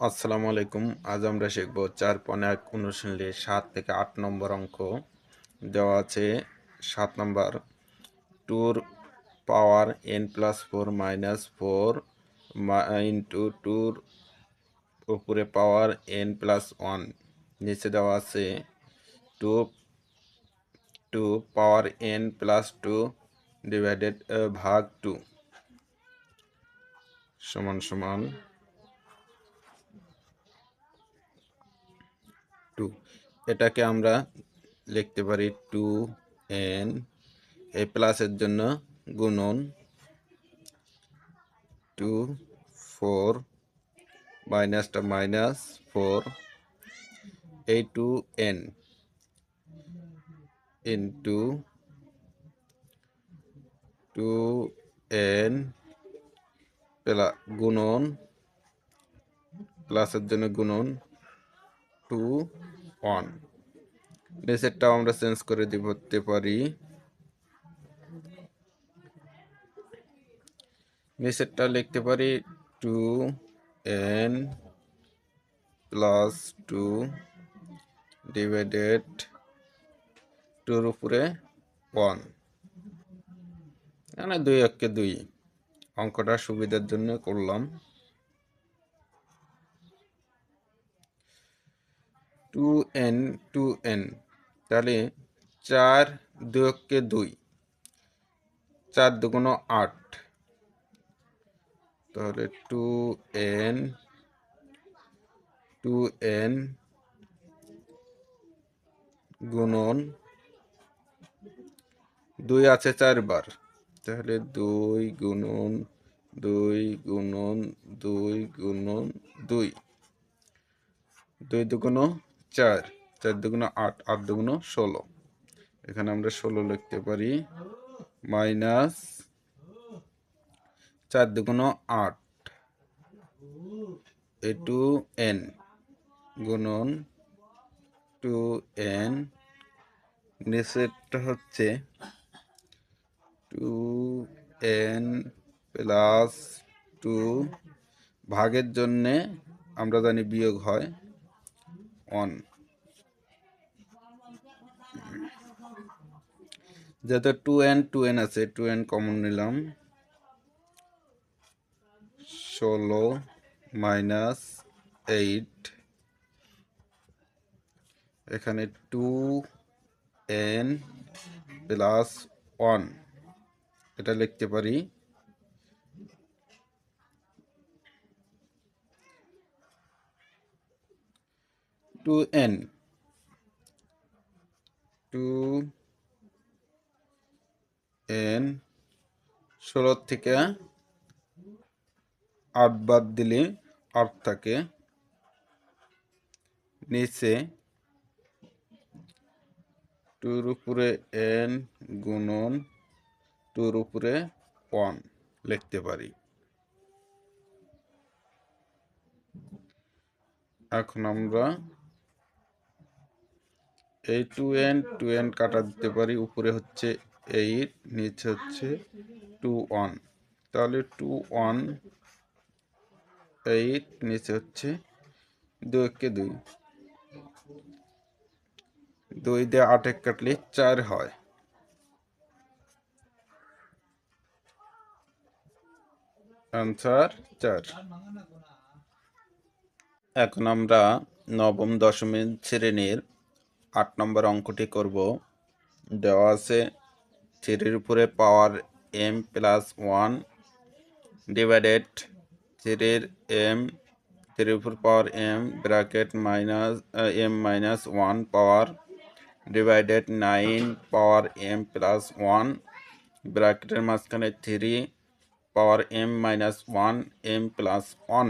আসসালামু আলাইকুম। আজ আমরা শিখব চার পয়েন্ট এক অনুশীলনী সাত থেকে আট নম্বর অঙ্ক। দেওয়া আছে সাত নম্বর। টুর power N plus four minus four into টুর উপরে পাওয়ার এন প্লাস ওয়ান। নিচে দেওয়া আছে two two power N plus two divided ভাগ টু। সমান সমান টু এটাকে আমরা লিখতে পারি টু এন এই প্লাসের জন্য গুণন টু ফোর মাইনাসটা মাইনাস ফোর এই two N into two two N plus গুণন প্লাসের জন্য গুণন টু ওয়ান নিচেরটাও আমরা চেঞ্জ করে দিতে পারি। নিচেরটা লিখতে পারি two N plus two divided টুর উপরে ওয়ান মানে দুই একে দুই। অঙ্কটা সুবিধার জন্য করলাম। Two N two N. তাহলে চার দুয়কে দুই। চার দুগুণ আট। তাহলে টু এন টু এন গুণন দুই আছে চারবার। তাহলে দুই গুণন দুই গুণন দুই গুণন দুই। দুই দুগুণ চার চার দুগুণ আট আট দুগুণ ষোলো। এখানে আমরা ষোলো লিখতে পারি, মাইনাস চার দুগুণ আট, এ টু এন গুণন টু এন নিচেরটা হচ্ছে টু এন প্লাস টু ভাগের জন্যে আমরা জানি বিয়োগ হয় অন যেহেতু টু এন টু এন আছে টু এন কমন নিলাম। ষোলো মাইনাস এইট এখানে টু এন প্লাস ওয়ান এটা লিখতে পারি। টু এন টু এন ষোলো থেকে আট বাদ দিলে আট নিচে টুর উপরে এন গুণন টুর উপরে ওয়ান লিখতে পারি। এখন আমরা এই টু এন টু এন কাটা দিতে পারি। উপরে হচ্ছে এইট নিচে হচ্ছে টু ওয়ান তাহলে টু ওয়ান এইট নিচে হচ্ছে দুই একে দুই। দুই দিয়ে আট এক কাটলে চার হয়। আনসার চার। এখন আমরা নবম দশমিক শ্রেণির আট নম্বর অঙ্কটি করব। দেওয়া আছে থ্রির উপরে power M plus one divided থ্রির এম, থ্রির উপর power M bracket minus M minus one power divided nine power M plus one ব্র্যাকেটের মাঝখানে three power M minus one, M plus one.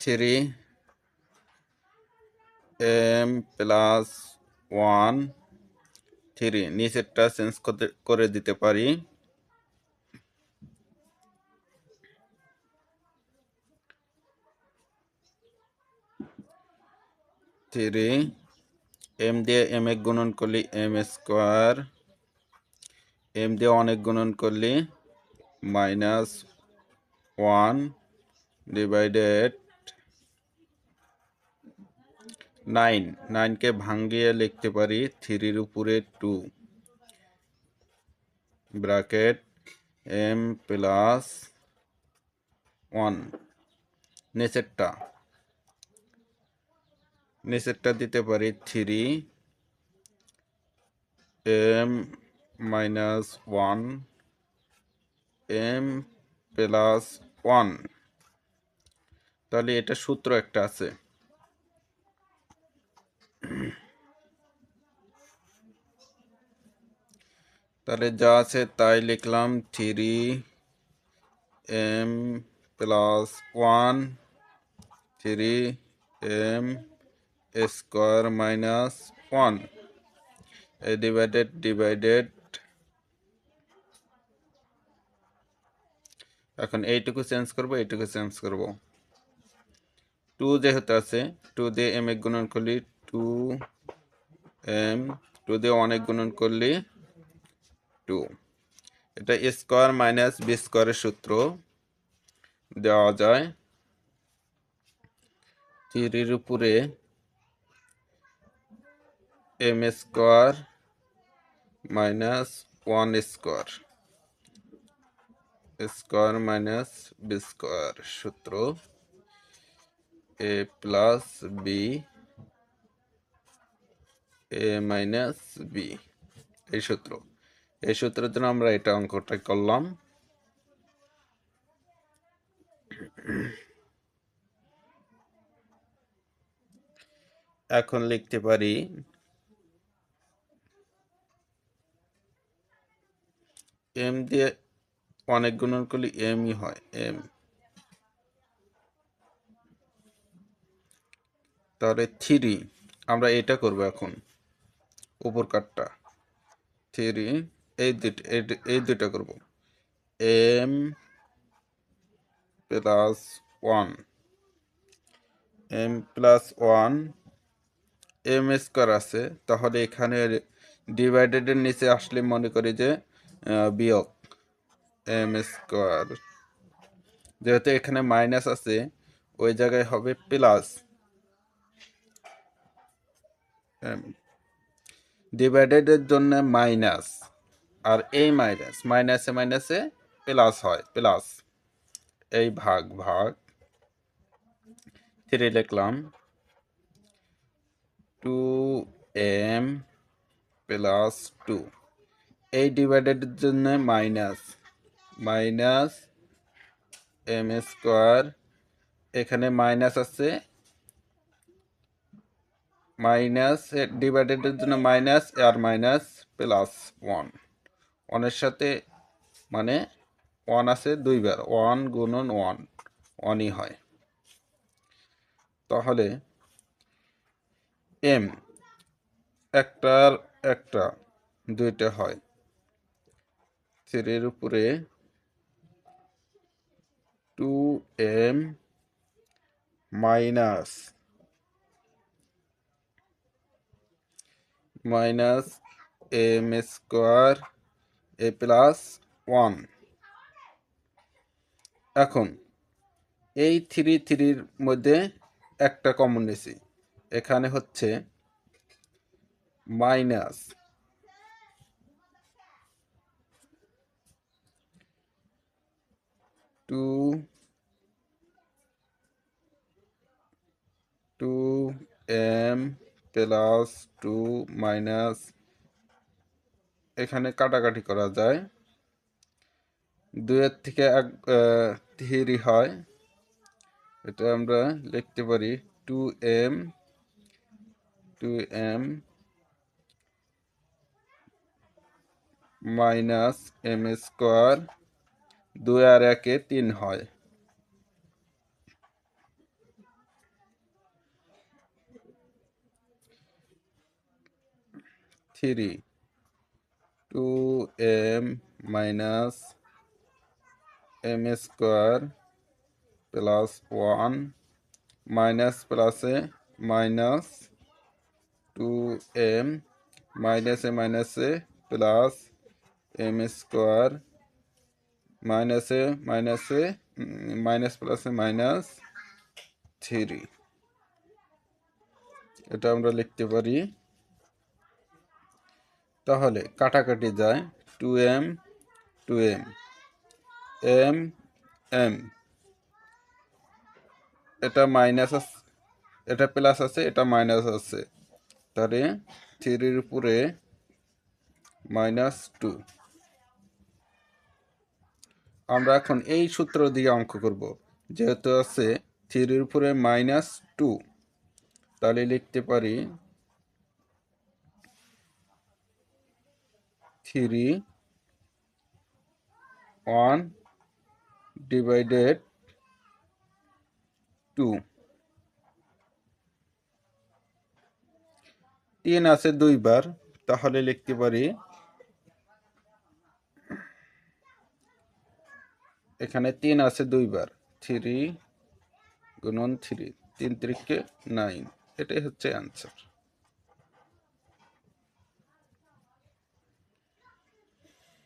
Three M plus one three নিচেরটা change করে দিতে পারি। Three M দিয়ে M এ গুণন করলে এম স্কোয়ার এম দিয়ে অনেক গুণন করলে মাইনাস ওয়ান ডিভাইডেড নাইন, নাইনকে ভাঙ্গিয়ে লিখতে পারি থ্রির উপরে two. Bracket M plus one. নিচেরটা। নিচেরটা দিতে পারি three M minus one, M plus one. তাহলে এটা সূত্র একটা আছে। তাহলে যা আছে তাই লিখলাম three M plus one three M square minus one divided divided এখন এইটুকু চেঞ্জ করব, এইটুকু চেঞ্জ করব। টু যেহেতু আছে টু দিয়ে এম এক গুণন করলি টু এম টু দিয়ে অনেক গুণন করলি টু। এটা স্কোয়ার মাইনাস বি স্কোয়ারের সূত্র দেওয়া যায়। থ্রির উপরে M square minus one square square minus B square সূত্র A plus B, A minus B, এই সূত্র। এই সূত্রের জন্য আমরা এটা অঙ্কটা করলাম। এখন লিখতে পারি এম দিয়ে অনেক গুণন করলে এমই হয় এম তাহলে থ্রি আমরা এটা করব এখন, উপর কাটটা। থ্রি এই দুটো এই দুটা করব। M plus one M plus one M square আছে। তাহলে এখানে ডিভাইডেডের নিচে আসলে মনে করি যে বিয়োগ এম স্কোয়ার যেহেতু এখানে মাইনাস আছে, ওই জায়গায় হবে প্লাস ডিভাইডেডের জন্য মাইনাস আর এই মাইনাস মাইনাসে মাইনাসে প্লাস হয় প্লাস এই ভাগ ভাগ থ্রি লিখলাম। টু এম প্লাস টু এই ডিভাইডেডের জন্য মাইনাস মাইনাস এম স্কোয়ার এখানে মাইনাস আছে। মাইনাস ডিভাইডেডের জন্য মাইনাস আর মাইনাস প্লাস ওয়ান ওয়ানের সাথে মানে ওয়ান আছে দুইবার ওয়ান গুণন ওয়ান ওয়ানই হয়। তাহলে এম একটার একটা দুইটা হয়। থ্রির উপরে two M minus minus M square এ প্লাস ওয়ান এখন, এই থ্রি থ্রির মধ্যে একটা কমন নিছি। এখানে হচ্ছে minus two two M plus two minus এখানে কাটাকাটি করা যায়। দুইয়ের থেকে এক থিরি হয়। এটা আমরা লিখতে পারি two M two M minus M square দুই আর একে তিন হয়। Three two M minus M square plus one minus প্লাসে মাইনাস টু এম মাইনাসে মাইনাসে প্লাস এম স্কোয়ার মাইনাসে মাইনাসে মাইনাস প্লাসে মাইনাস থ্রি এটা আমরা লিখতে পারি তাহলে কাটাকাটি যায় two M two M M M এটা মাইনাস আছে এটা প্লাস আছে, এটা মাইনাস আছে। তাহলে থ্রির উপরে মাইনাস টু আমরা এখন এই সূত্র দিয়ে অঙ্ক করব। যেহেতু আছে থ্রির উপরে মাইনাস টু তাহলে লিখতে পারি থ্রি ওয়ান ডিভাইডেড টু। তিন আছে দুইবার, তাহলে লিখতে পারি এখানে তিন আছে দুইবার, থ্রি গুণন থ্রি, তিন তিরিকে নাইন, এটাই হচ্ছে অ্যান্সার।